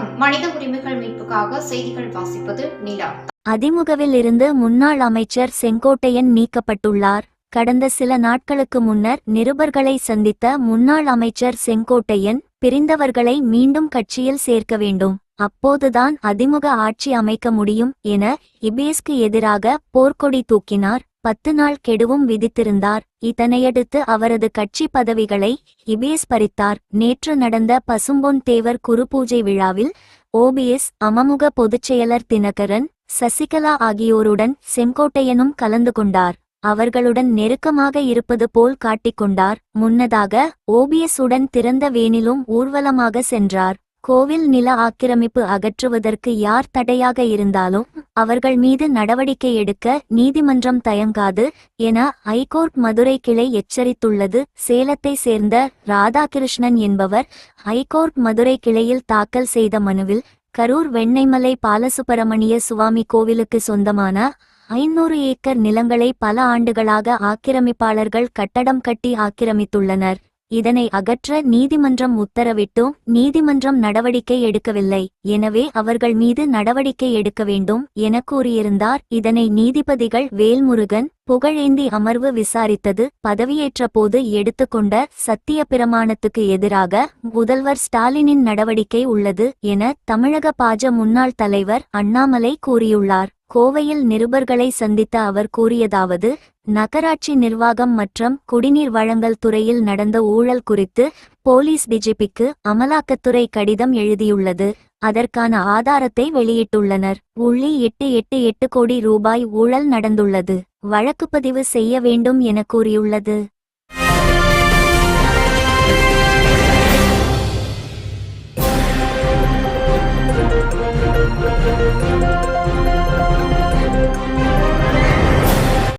மனித உரிமைகள் மீட்புக்காக செய்திகள் வாசிப்பது நிலா. அதிமுகவில் இருந்து முன்னாள் அமைச்சர் செங்கோட்டையன் நீக்கப்பட்டுள்ளார். கடந்த சில நாட்களுக்கு முன்னர் நிருபர்களை சந்தித்த முன்னாள் அமைச்சர் செங்கோட்டையன் பிரிந்தவர்களை மீண்டும் கட்சியில் சேர்க்க வேண்டும். அப்போதுதான் அதிமுக ஆட்சி அமைக்க முடியும் என இபேஸ்க்கு எதிராக போர்க்கொடி தூக்கினார். பத்து நாள் கெடுவும் விதித்திருந்தார். இதனையடுத்து அவரது கட்சி பதவிகளை இபிஎஸ் பறித்தார். நேற்று நடந்த பசும்பொன் தேவர் குருபூஜை விழாவில் ஓபிஎஸ் அமமுக பொதுச்செயலர் தினகரன் சசிகலா ஆகியோருடன் செங்கோட்டையனும் கலந்து கொண்டார். அவர்களுடன் நெருக்கமாக இருப்பது போல் காட்டிக்கொண்டார் முன்னதாக ஓபிஎஸ் உடன் திறந்த வேனிலும் ஊர்வலமாக சென்றார். கோவில் நில ஆக்கிரமிப்பு அகற்றுவதற்கு யார் தடையாக இருந்தாலும் அவர்கள் மீது நடவடிக்கை எடுக்க நீதிமன்றம் தயங்காது என ஐகோர்ட் மதுரை கிளை எச்சரித்துள்ளது. சேலத்தை சேர்ந்த ராதாகிருஷ்ணன் என்பவர் ஐகோர்ட் மதுரை கிளையில் தாக்கல் செய்த மனுவில் கரூர் வெண்ணெய்மலை பாலசுப்பிரமணிய சுவாமி கோவிலுக்கு சொந்தமான ஐநூறு ஏக்கர் நிலங்களை பல ஆண்டுகளாக ஆக்கிரமிப்பாளர்கள் கட்டடம் கட்டி ஆக்கிரமித்துள்ளனர். இதனை அகற்ற நீதிமன்றம் உத்தரவிட்டும். நீதிமன்றம் நடவடிக்கை எடுக்கவில்லை. எனவே அவர்கள் மீது நடவடிக்கை எடுக்க வேண்டும் என கூறியிருந்தார். இதனை நீதிபதிகள் வேல்முருகன் புகழேந்தி அமர்வு விசாரித்தது. பதவியேற்ற போது எடுத்துக்கொண்ட சத்திய பிரமாணத்துக்கு எதிராக முதல்வர் ஸ்டாலினின் நடவடிக்கை உள்ளது என தமிழக பாஜ முன்னாள் தலைவர் அண்ணாமலை கூறியுள்ளார். கோவையில் நிருபர்களை சந்தித்த அவர் கூறியதாவது நகராட்சி நிர்வாகம் மற்றும் குடிநீர் வழங்கல் துறையில் நடந்த ஊழல் குறித்து போலீஸ் டிஜிபிக்கு அமலாக்கத்துறை கடிதம் எழுதியுள்ளது. அதற்கான ஆதாரத்தை வெளியிட்டுள்ளனர். உள்ளி எட்டு எட்டு எட்டு கோடி ரூபாய் ஊழல் நடந்துள்ளது. வழக்குப்பதிவு செய்ய வேண்டும் என கூறியுள்ளது.